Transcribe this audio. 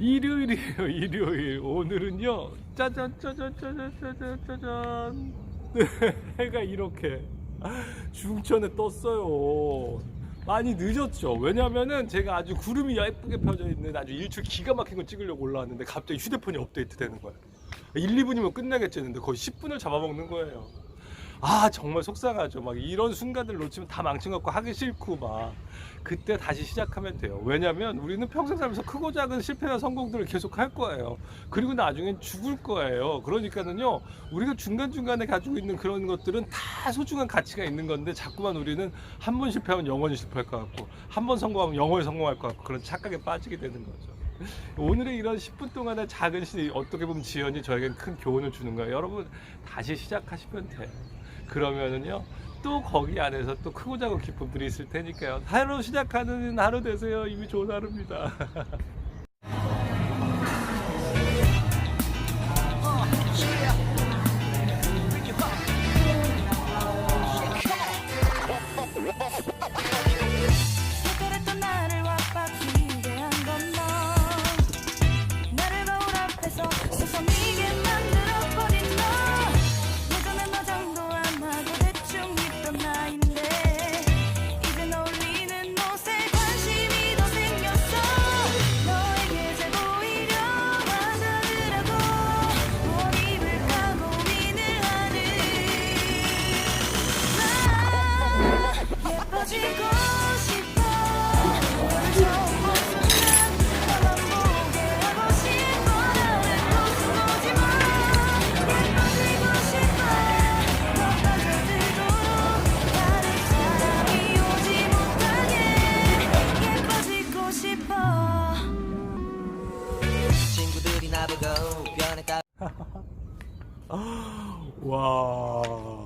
일요일이에요, 일요일. 오늘은요, 짜잔, 짜잔, 짜잔, 짜잔, 짜잔. 네, 해가 이렇게 중천에 떴어요. 많이 늦었죠. 왜냐면은 제가 아주 구름이 예쁘게 펴져 있는 아주 일출 기가 막힌 거 찍으려고 올라왔는데 갑자기 휴대폰이 업데이트 되는 거예요. 1, 2분이면 끝나겠지 했는데 거의 10분을 잡아먹는 거예요. 아 정말 속상하죠. 막 이런 순간들 놓치면 다 망쳐갖고 하기 싫고 막 그때 다시 시작하면 돼요. 왜냐면 우리는 평생 살면서 크고 작은 실패나 성공들을 계속 할 거예요. 그리고 나중엔 죽을 거예요. 그러니까는요 우리가 중간 중간에 가지고 있는 그런 것들은 다 소중한 가치가 있는 건데 자꾸만 우리는 한 번 실패하면 영원히 실패할 것 같고 한 번 성공하면 영원히 성공할 것 같고 그런 착각에 빠지게 되는 거죠. 오늘의 이런 10분 동안의 작은 시 어떻게 보면 지연이 저에겐 큰 교훈을 주는 거예요. 여러분 다시 시작하시면 돼요. 그러면은요 또 거기 안에서 또 크고 작은 기쁨들이 있을 테니까요. 하루 시작하는 하루 되세요. 이미 좋은 하루입니다. Oh.